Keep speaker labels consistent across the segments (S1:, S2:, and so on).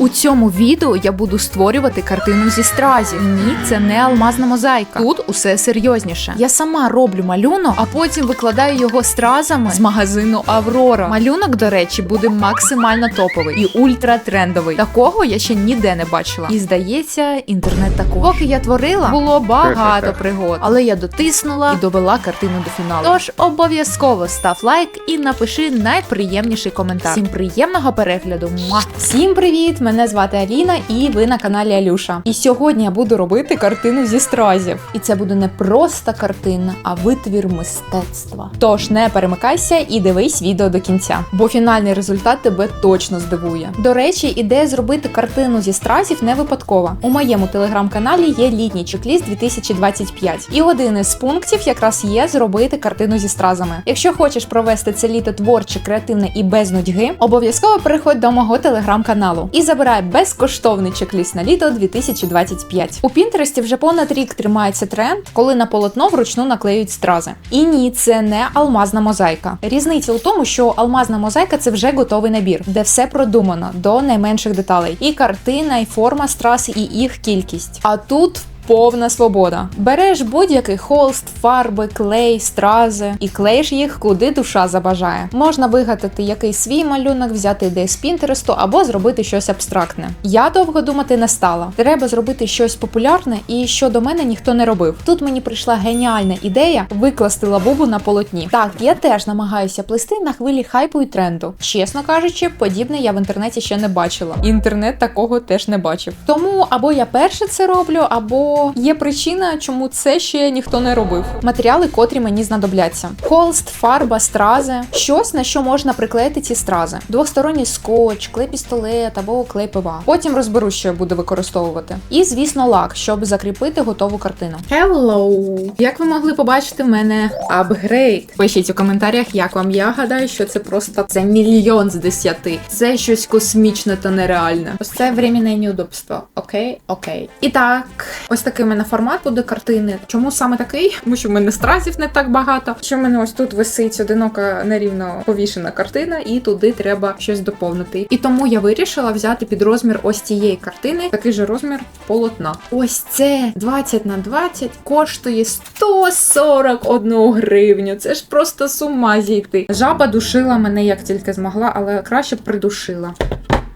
S1: У цьому відео я буду створювати картину зі стразів. Ні, це не алмазна мозаїка. Тут усе серйозніше. Я сама роблю малюнок, а потім викладаю його стразами з магазину Аврора. Малюнок, до речі, буде максимально топовий і ультратрендовий. Такого я ще ніде не бачила. І здається, інтернет також. Поки я творила, було багато пригод, але я дотиснула і довела картину до фіналу. Тож обов'язково став лайк і напиши найприємніший коментар. Всім приємного перегляду. Муа!
S2: Всім привіт! Мене звати Аліна, і ви на каналі Алюша. І сьогодні я буду робити картину зі стразів. І це буде не просто картина, а витвір мистецтва. Тож не перемикайся і дивись відео до кінця, бо фінальний результат тебе точно здивує. До речі, ідея зробити картину зі стразів не випадкова. У моєму телеграм-каналі є літній чек-ліст 2025. І один із пунктів якраз є зробити картину зі стразами. Якщо хочеш провести це літо творче, креативне і без нудьги, обов'язково переходь до мого телеграм-каналу і безкоштовний чек-ліст на літо 2025. У Пінтересті вже понад рік тримається тренд, коли на полотно вручну наклеюють стрази. І ні, це не алмазна мозаїка. Різниця у тому, що алмазна мозаїка це вже готовий набір, де все продумано до найменших деталей. І картина, і форма страз, і їх кількість. А тут повна свобода. Береш будь-який холст, фарби, клей, стрази і клеїш їх куди душа забажає. Можна вигадати якийсь свій малюнок, взяти ідею з Пінтересту або зробити щось абстрактне. Я довго думати не стала. Треба зробити щось популярне і що до мене ніхто не робив. Тут мені прийшла геніальна ідея викласти лабубу на полотні. Так, я теж намагаюся плести на хвилі хайпу і тренду. Чесно кажучи, подібне я в інтернеті ще не бачила. Інтернет такого теж не бачив. Тому або я перше це роблю, або є причина, чому це ще ніхто не робив. Матеріали, котрі мені знадобляться: холст, фарба, стрази, щось на що можна приклеїти ці стрази, двосторонній скотч, клей пістолет або клей ПВА. Потім розберу, що я буду використовувати. І звісно, лак, щоб закріпити готову картину. Hello! Як ви могли побачити, в мене апгрейд. Пишіть у коментарях, як вам я гадаю, що це просто це мільйон з десяти. Це щось космічне та нереальне. Ось це временне неудобство. Окей, окей. І так, ось такий у мене формат буде картини. Чому саме такий? Тому що в мене стразів не так багато. Що в мене ось тут висить одинока нерівно повішена картина, і туди треба щось доповнити. І тому я вирішила взяти під розмір ось цієї картини такий же розмір полотна. Ось це 20 на 20 коштує 141 гривню. Це ж просто з зійти. Жаба душила мене як тільки змогла, але краще придушила.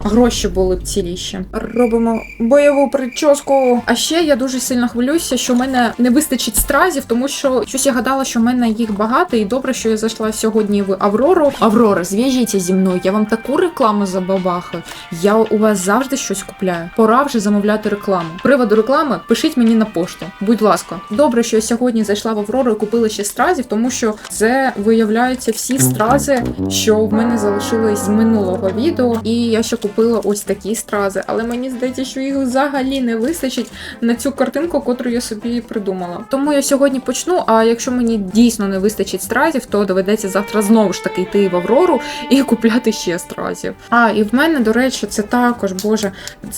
S2: Гроші були б ціліші. Робимо бойову прическу. А ще я дуже сильно хвилююся, що в мене не вистачить стразів, тому що щось я гадала, що в мене їх багато, і добре, що я зайшла сьогодні в Аврору. Аврора, зв'яжіться зі мною. Я вам таку рекламу забабахаю. Я у вас завжди щось купляю. Пора вже замовляти рекламу. Приводу реклами пишіть мені на пошту. Будь ласка, добре, що я сьогодні зайшла в Аврору і купила ще стразів, тому що це виявляються всі стрази, що в мене залишились з минулого відео, і я ще купила ось такі стрази, але мені здається, що їх взагалі не вистачить на цю картинку, котру я собі придумала. Тому я сьогодні почну. А якщо мені дійсно не вистачить стразів, то доведеться завтра знову ж таки йти в Аврору і купляти ще стразів. А і в мене, до речі, це також боже.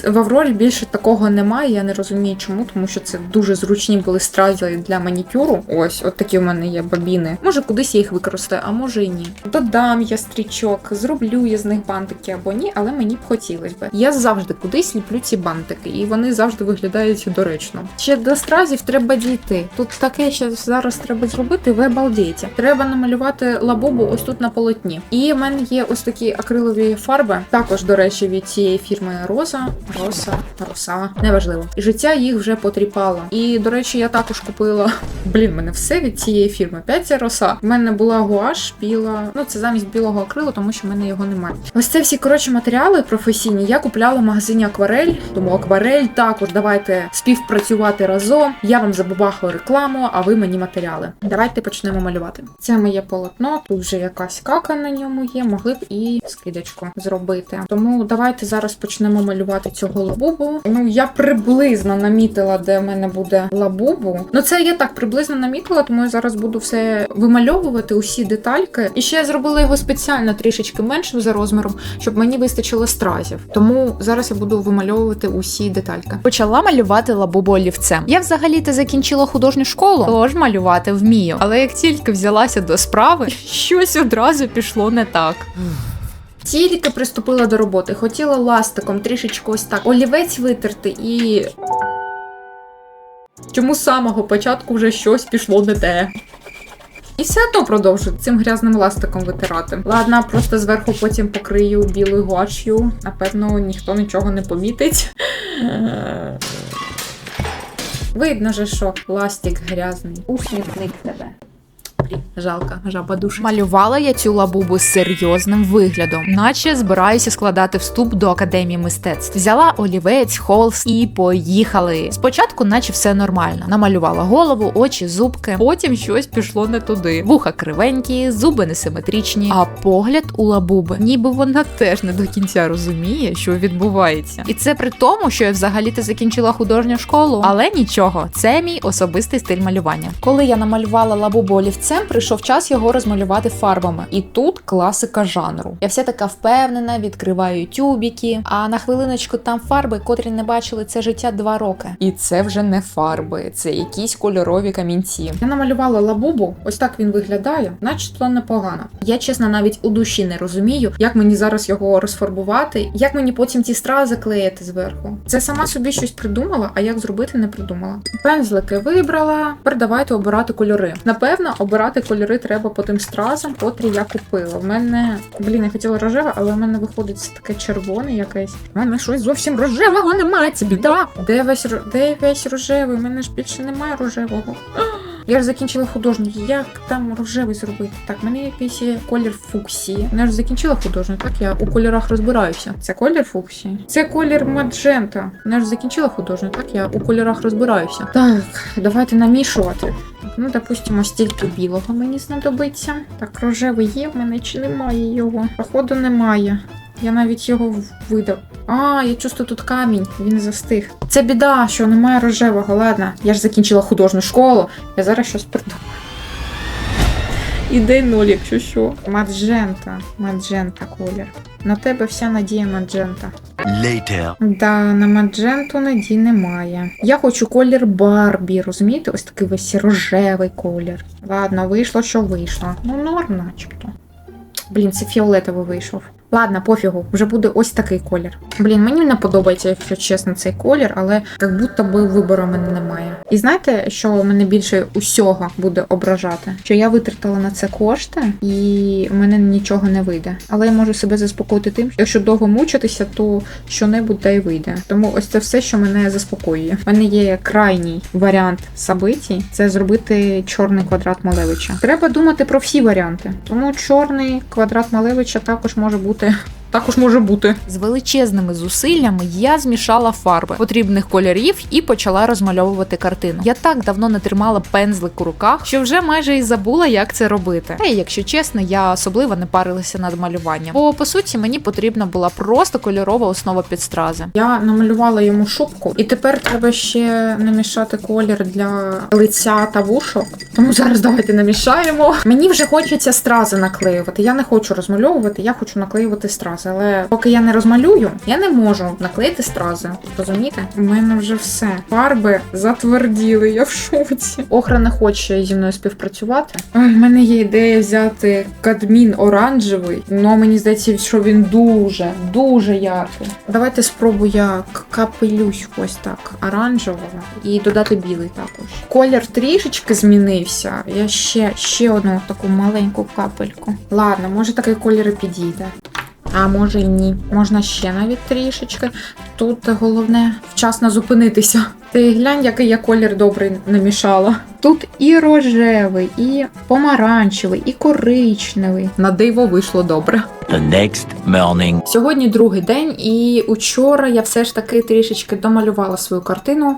S2: В Аврорі більше такого немає. Я не розумію, чому, тому що це дуже зручні були стрази для манікюру. Ось, от такі в мене є бабіни. Може, кудись я їх використаю, а може і ні. Додам я стрічок, зроблю я з них бантики або ні, але мені хотілося би. Я завжди кудись ліплю ці бантики, і вони завжди виглядають доречно. Ще до стразів треба дійти. Тут таке ще зараз треба зробити, ви обалдієте. Треба намалювати лабубу ось тут на полотні. І в мене є ось такі акрилові фарби, також, до речі, від цієї фірми Роза, Роса, Роса, неважливо. І життя їх вже потріпало. І, до речі, я також купила. Блін, мене все від цієї фірми. Опять ця роса. В мене була гуаш біла. Ну, це замість білого акрилу, тому що в мене його немає. Ось це всі коротше матеріали професійні. Я купляла в магазині Акварель. Тому Акварель також давайте співпрацювати разом. Я вам забабахаю рекламу, а ви мені матеріали. Давайте почнемо малювати. Це моє полотно. Тут вже якась кака на ньому є. Могли б і скидочку зробити. Тому давайте зараз почнемо малювати цього лабубу. Ну я приблизно намітила, де в мене буде лабубу. Ну це я так приблизно намітила, тому я зараз буду все вимальовувати, усі детальки. І ще я зробила його спеціально трішечки меншим за розміром, щоб мені вистачило стразів. Тому зараз я буду вимальовувати усі детальки.
S1: Почала малювати лабубу олівцем. Я взагалі-то закінчила художню школу, тож малювати вмію. Але як тільки взялася до справи, щось одразу пішло не так.
S2: Тільки приступила до роботи, хотіла ластиком трішечки ось так олівець витерти і. Чому з самого початку вже щось пішло не те? І все одно продовжу цим грязним ластиком витирати. Ладно, просто зверху потім покрию білою гуаш'ю. Напевно, ніхто нічого не помітить. Видно же, що ластик грязний. Усміхник тебе. Блін, Жалко, жаба душа. Малювала я цю лабубу з серйозним виглядом, наче збираюся складати вступ до академії мистецтв. Взяла олівець, холст і поїхали. Спочатку, наче все нормально. Намалювала голову, очі, зубки. Потім щось пішло не туди. Вуха кривенькі, зуби несиметричні, а погляд у лабуби, ніби вона теж не до кінця розуміє, що відбувається. І це при тому, що я взагалі-то закінчила художню школу. Але нічого, це мій особистий стиль малювання.
S1: Коли я намалювала лабубу олівцем, прийшов час його розмалювати фарбами. І тут класика жанру. Я вся така впевнена, відкриваю тюбіки, а на хвилиночку там фарби, котрі не бачили це життя два роки. І це вже не фарби, це якісь кольорові камінці.
S2: Я намалювала лабубу, ось так він виглядає, начебто непогано. Я чесно навіть у душі не розумію, як мені зараз його розфарбувати, як мені потім ті стрази клеїти зверху. Це сама собі щось придумала, а як зробити не придумала. Пензлики вибрала. Тепер давайте обирати кольори. Напевно, обирати кольори треба по тим стразам, котрі я купила. В мене, блін, я хотіла рожеве, але в мене виходить таке червоне якесь. У мене щось зовсім рожевого немає, це біда. Де весь де весь рожевий? У мене ж більше немає рожевого. Я ж закінчила художню. Як там рожевий зробити? Так, в мене якийсь колір фуксії. Я ж закінчила художню, так я у кольорах розбираюся. Це колір фуксії. Це колір маджента. Я ж закінчила художню, так я у кольорах розбираюся. Так, давайте намішувати. Ну, допустимо, стільки білого мені знадобиться. Так, рожевий є в мене чи немає його? Походу, немає. Я навіть його видав. А, я чувствую тут камінь, він застиг. Це біда, що немає рожевого. Ладно, я ж закінчила художню школу, я зараз щось придумаю. Іде ноль, якщо що. Маджента, маджента колір. На тебе вся надія маджента.
S3: Later.
S2: Да, на мадженту надій немає. Я хочу колір Барбі, розумієте? Ось такий весь рожевий колір. Ладно, вийшло, що вийшло. Ну, норм, начебто. Блін, це фіолетовий вийшов. Ладно, пофігу, вже буде ось такий колір. Блін, мені не подобається, якщо чесно, цей колір, але як будто би вибору мене немає. І знаєте, що мене більше усього буде ображати? Що я витратила на це кошти, і в мене нічого не вийде. Але я можу себе заспокоїти тим, що якщо довго мучитися, то що-небудь та й вийде. Тому ось це все, що мене заспокоює. У мене є крайній варіант событій – це зробити чорний квадрат Малевича. Треба думати про всі варіанти. Тому чорний квадрат Малевича також може бути робити. Також може бути. З величезними зусиллями я змішала фарби потрібних кольорів і почала розмальовувати картину. Я так давно не тримала пензлик у руках, що вже майже і забула, як це робити. Та й якщо чесно, я особливо не парилася над малюванням. Бо по суті мені потрібна була просто кольорова основа під стрази. Я намалювала йому шубку, і тепер треба ще намішати колір для лиця та вушок. Тому зараз давайте намішаємо. Мені вже хочеться стрази наклеювати. Я не хочу розмальовувати, я хочу наклеювати стрази. Але поки я не розмалюю, я не можу наклеїти стрази. Розумієте? У мене вже все. Фарби затверділи, я в шоці. Охра не хоче зі мною співпрацювати. В мене є ідея взяти кадмін оранжевий, але мені здається, що він дуже, дуже яркий. Давайте спробую я капелюсь ось так оранжевого і додати білий також. Колір трішечки змінився. Я ще, ще одну таку маленьку капельку. Ладно, може такий колір і підійде. А може й ні. Можна ще навіть трішечки. Тут головне вчасно зупинитися. Ти глянь, який я колір добрий намішала. Тут і рожевий, і помаранчевий, і коричневий. На диво вийшло добре.
S3: The next morning.
S2: Сьогодні другий день, і учора я все ж таки трішечки домалювала свою картину.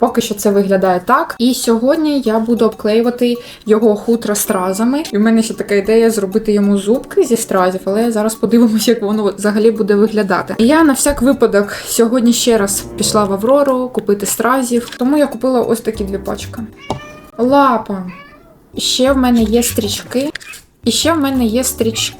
S2: Поки що це виглядає так. І сьогодні я буду обклеювати його хутро стразами. І в мене ще така ідея зробити йому зубки зі стразів, але зараз подивимося, як воно взагалі буде виглядати. І я на всяк випадок сьогодні ще раз пішла в Аврору купити стразів, тому я купила ось такі дві пачки. Лапа. Ще в мене є стрічки. І ще в мене є стрічки.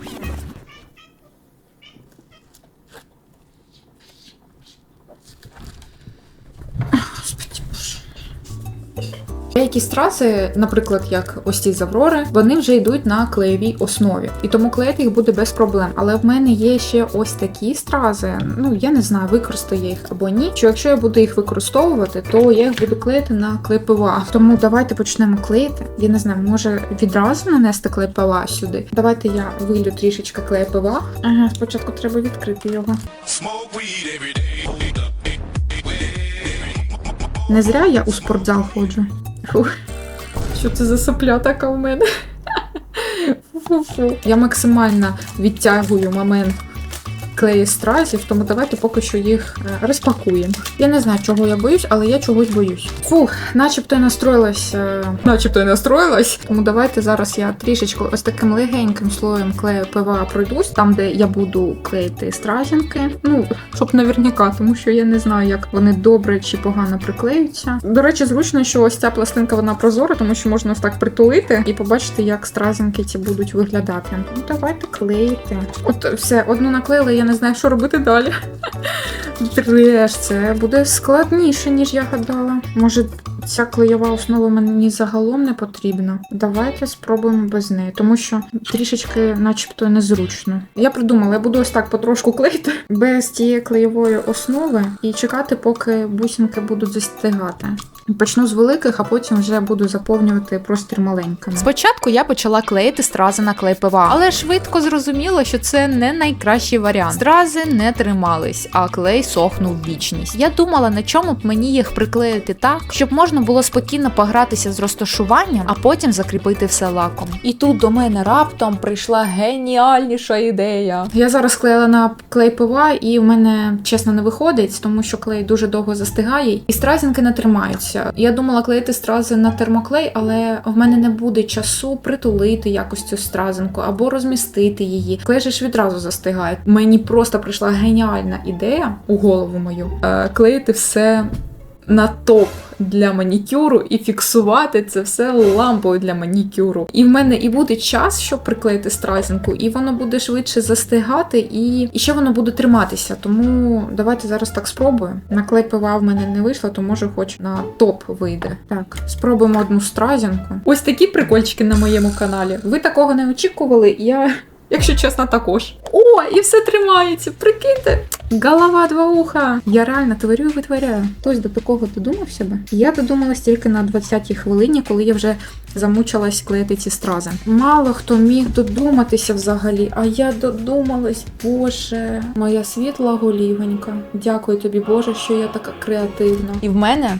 S2: Деякі стрази, наприклад, як ось ці з Аврори, вони вже йдуть на клеєвій основі, і тому клеїти їх буде без проблем. Але в мене є ще ось такі стрази. Ну я не знаю, використаю я їх або ні. Що якщо я буду їх використовувати, то я їх буду клеїти на клей ПВА. Тому давайте почнемо клеїти. Я не знаю, може відразу нанести клей ПВА сюди. Давайте я вилю трішечки клей ПВА. Ага, спочатку треба відкрити його. Не зря я у спортзал ходжу. Що це за сопля така в мене? Фу-фу-фу. Я максимально відтягую момент клеї стразів, тому давайте поки що їх е, розпакуємо. Я не знаю, чого я боюсь, але я чогось боюсь. Фух, начебто я настроїлась. е, Начебто я настроїлась. Тому давайте зараз я трішечки ось таким легеньким слоєм клею ПВА пройдусь, там, де я буду клеїти стразінки. Ну, щоб наверняка, тому що я не знаю, як вони добре чи погано приклеються. До речі, зручно, що ось ця пластинка вона прозора, тому що можна ось так притулити і побачити, як стразінки ці будуть виглядати. Ну, давайте клеїти. От все, одну наклеїли, я не знаю, що робити далі. Треш, це буде складніше, ніж я гадала. Може, ця клеєва основа мені загалом не потрібна. Давайте спробуємо без неї, тому що трішечки, начебто, незручно. Я придумала, я буду ось так потрошку клеїти без тієї клеєвої основи і чекати, поки бусинки будуть застигати. Почну з великих, а потім вже буду заповнювати простір маленькими.
S1: Спочатку я почала клеїти стрази на клей ПВА, але швидко зрозуміло, що це не найкращий варіант. Стрази не тримались, а клей сохнув вічність. Я думала, на чому б мені їх приклеїти так, щоб можна було спокійно погратися з розташуванням, а потім закріпити все лаком. І тут до мене раптом прийшла геніальніша ідея.
S2: Я зараз клеїла на клей ПВА, і в мене чесно не виходить, тому що клей дуже довго застигає, і стразінки не тримаються. Я думала клеїти стрази на термоклей, але в мене не буде часу притулити якось цю стразинку або розмістити її. Клей же ж відразу застигає. Мені просто прийшла геніальна ідея у голову мою е, клеїти все на топ для манікюру і фіксувати це все лампою для манікюру. І в мене і буде час, щоб приклеїти стразінку, і воно буде швидше застигати, і, і ще воно буде триматися. Тому давайте зараз так спробуємо. На клей ПВА в мене не вийшло, то може хоч на топ вийде. Так, спробуємо одну стразінку. Ось такі прикольчики на моєму каналі. Ви такого не очікували? Я. Якщо чесно, також. О, і все тримається. Прикиньте. Голова два уха. Я реально творю і витворяю. Хтось до такого додумався би. Я додумалась тільки на 20-й хвилині, коли я вже замучилась клеїти ці стрази. Мало хто міг додуматися взагалі, а я додумалась, Боже, моя світла голівенька. Дякую тобі, Боже, що я така креативна.
S1: І в мене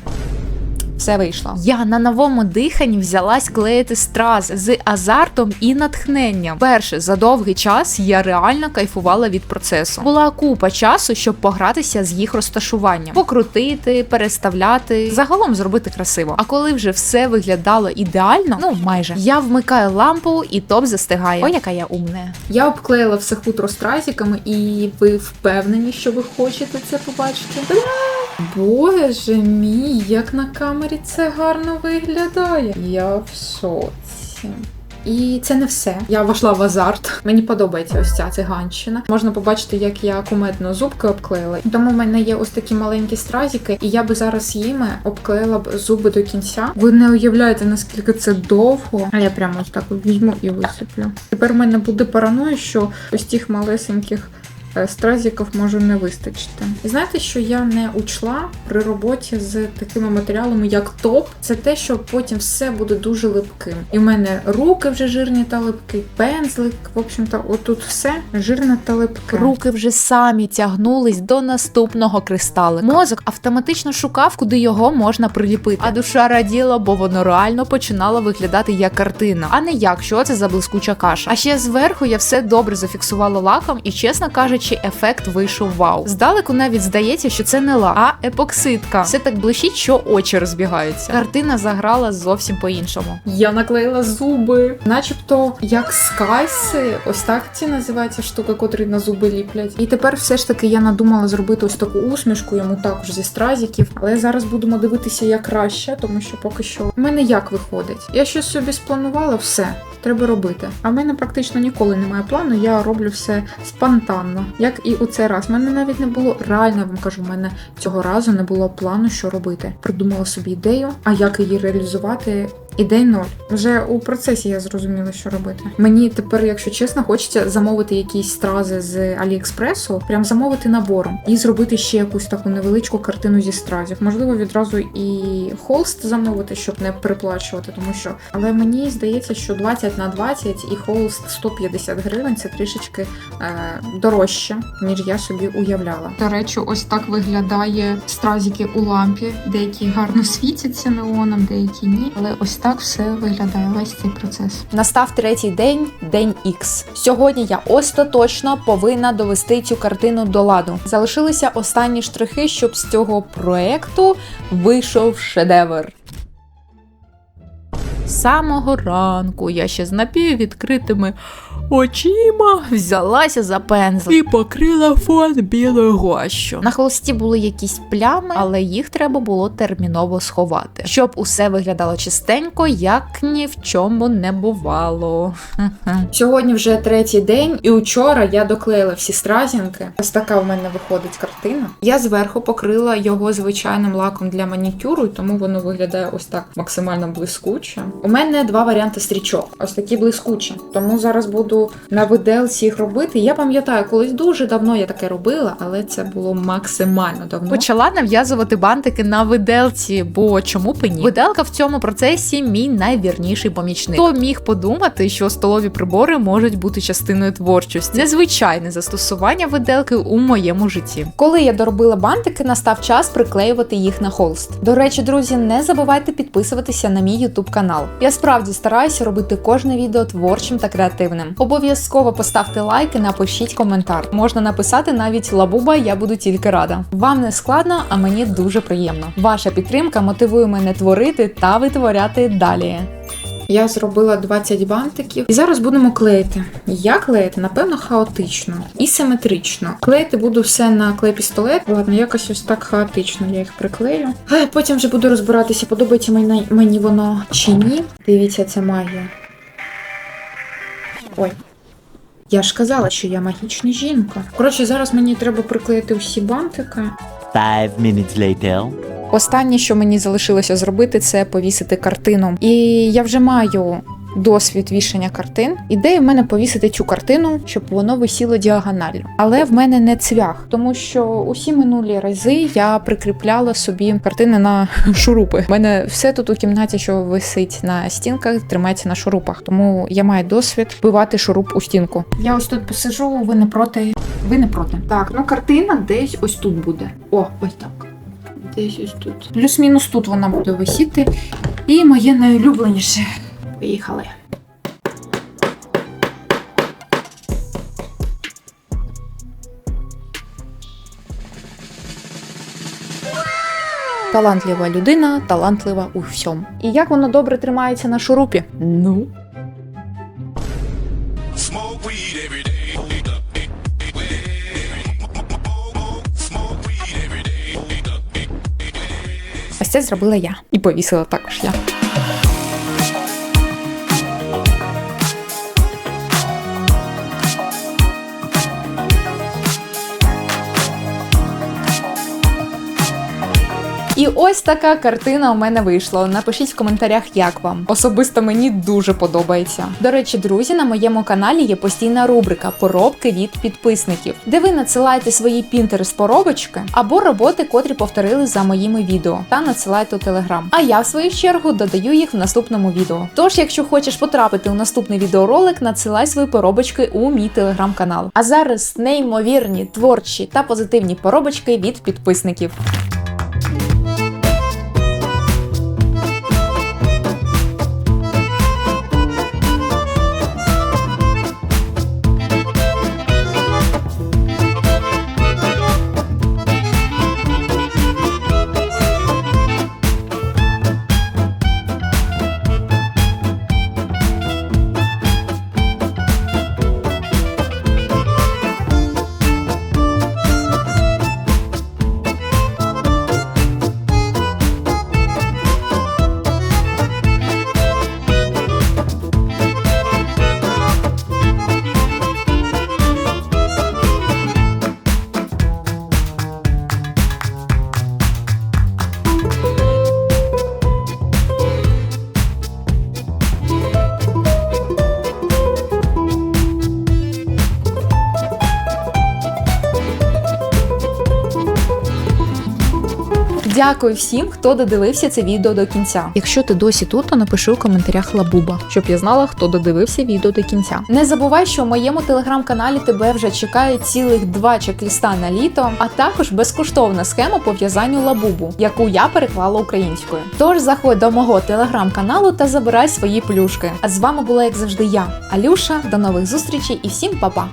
S1: все вийшло.
S2: Я на новому диханні взялась клеїти стрази з азартом і натхненням.
S1: Перше, за довгий час я реально кайфувала від процесу. Була купа часу, щоб погратися з їх розташуванням, покрутити, переставляти, загалом зробити красиво. А коли вже все виглядало ідеально, ну майже я вмикаю лампу і топ застигає. Ой, яка я умна.
S2: Я обклеїла все хутро стразиками, і ви впевнені, що ви хочете це побачити? Боже мій, як на камері це гарно виглядає. Я в шоці. І це не все. Я вийшла в азарт. Мені подобається ось ця циганщина. Можна побачити, як я кумедно зубки обклеїла. Тому в мене є ось такі маленькі стразики, і я би зараз їми обклеїла б зуби до кінця. Ви не уявляєте, наскільки це довго. А я прямо ось так візьму і висиплю. Тепер в мене буде параноя, що ось тих малесеньких стразиків може не вистачити. І знаєте, що я не учла при роботі з такими матеріалами, як топ, це те, що потім все буде дуже липким. І в мене руки вже жирні та липкі, пензлик, в общем-то, отут все жирне та липке.
S1: Руки вже самі тягнулись до наступного кристалика. Мозок автоматично шукав, куди його можна приліпити. А душа раділа, бо воно реально починало виглядати як картина, а не як що це за блискуча каша. А ще зверху я все добре зафіксувала лаком, і чесно кажучи, ефект вийшов вау. Здалеку навіть здається, що це не лак, а епоксидка. Все так блищить, що очі розбігаються. Картина заграла зовсім по-іншому.
S2: Я наклеїла зуби, начебто як скайси, ось так ці називається штука, котрі на зуби ліплять. І тепер все ж таки я надумала зробити ось таку усмішку йому також зі стразиків. Але зараз будемо дивитися як краще, тому що поки що в мене як виходить. Я щось собі спланувала, все. треба робити. А в мене практично ніколи немає плану, я роблю все спонтанно, як і у цей раз. У мене навіть не було реально, я вам кажу, в мене цього разу не було плану, що робити. Придумала собі ідею, а як її реалізувати. Ідей ноль. Вже у процесі я зрозуміла, що робити. Мені тепер, якщо чесно, хочеться замовити якісь стрази з Аліекспресу, прям замовити набором і зробити ще якусь таку невеличку картину зі стразів. Можливо, відразу і холст замовити, щоб не переплачувати, тому що. Але мені здається, що 20 на 20 і холст 150 гривень це трішечки е, дорожче, ніж я собі уявляла. До речі, ось так виглядає стразики у лампі. Деякі гарно світяться неоном, деякі ні. Але ось так все виглядає весь цей процес.
S1: Настав третій день, день Х. Сьогодні я остаточно повинна довести цю картину до ладу. Залишилися останні штрихи, щоб з цього проекту вийшов шедевр.
S2: З самого ранку я ще з напіввідкритими очима взялася за пензл і покрила фон білою гуашю. На холсті були якісь плями, але їх треба було терміново сховати, щоб усе виглядало чистенько, як ні в чому не бувало. Сьогодні вже третій день, і учора я доклеїла всі стразінки. Ось така в мене виходить картина. Я зверху покрила його звичайним лаком для манікюру, тому воно виглядає ось так максимально блискуче. У мене два варіанти стрічок, ось такі блискучі. Тому зараз буду на виделці їх робити. Я пам'ятаю, колись дуже давно я таке робила, але це було максимально давно. Почала нав'язувати бантики на виделці, бо чому б і ні? Виделка в цьому процесі мій найвірніший помічник. Хто міг подумати, що столові прибори можуть бути частиною творчості? Незвичайне застосування виделки у моєму житті.
S1: Коли я доробила бантики, настав час приклеювати їх на холст. До речі, друзі, не забувайте підписуватися на мій YouTube канал. Я справді стараюся робити кожне відео творчим та креативним. Обов'язково поставте лайк і напишіть коментар. Можна написати навіть лабуба, я буду тільки рада. Вам не складно, а мені дуже приємно. Ваша підтримка мотивує мене творити та витворяти далі.
S2: Я зробила 20 бантиків і зараз будемо клеїти. Як клеїти? Напевно, хаотично і симетрично. Клеїти буду все на клей пістолет. Ладно, якось ось так хаотично я їх приклею. Потім вже буду розбиратися, подобається мені, воно чи ні. Дивіться, це магія. Ой. Я ж казала, що я магічна жінка. Коротше, зараз мені треба приклеїти всі бантики.
S3: Five minutes later.
S2: Останнє, що мені залишилося зробити, це повісити картину. І я вже маю досвід вішання картин. Ідея в мене повісити цю картину, щоб воно висіло діагонально. Але в мене не цвях, тому що усі минулі рази я прикріпляла собі картини на шурупи. У мене все тут у кімнаті, що висить на стінках, тримається на шурупах. Тому я маю досвід вбивати шуруп у стінку. Я ось тут посижу, ви не проти. Ви не проти. Так, ну картина десь ось тут буде. О, ось так. Десь ось тут. Плюс-мінус тут вона буде висіти. І моє найулюбленіше. Поїхали. Талантлива людина, талантлива у всьому. І як воно добре тримається на шурупі? Ну. Це зробила я. І повісила також я.
S1: Ось така картина у мене вийшла. Напишіть в коментарях, як вам. Особисто мені дуже подобається. До речі, друзі, на моєму каналі є постійна рубрика Поробки від підписників, де ви надсилаєте свої пінтерс поробочки або роботи, котрі повторили за моїми відео, та надсилаєте у телеграм. А я в свою чергу додаю їх в наступному відео. Тож, якщо хочеш потрапити у наступний відеоролик, надсилай свої поробочки у мій телеграм-канал. А зараз неймовірні, творчі та позитивні поробочки від підписників.
S2: Дякую всім, хто додивився це відео до кінця.
S4: Якщо ти досі тут, то напиши у коментарях лабуба, щоб я знала, хто додивився відео до кінця.
S2: Не забувай, що в моєму телеграм-каналі тебе вже чекає цілих два чек-ліста на літо, а також безкоштовна схема по в'язанню лабубу, яку я переклала українською. Тож заходь до мого телеграм-каналу та забирай свої плюшки. А з вами була, як завжди, я, Алюша. До нових зустрічей і всім па-па!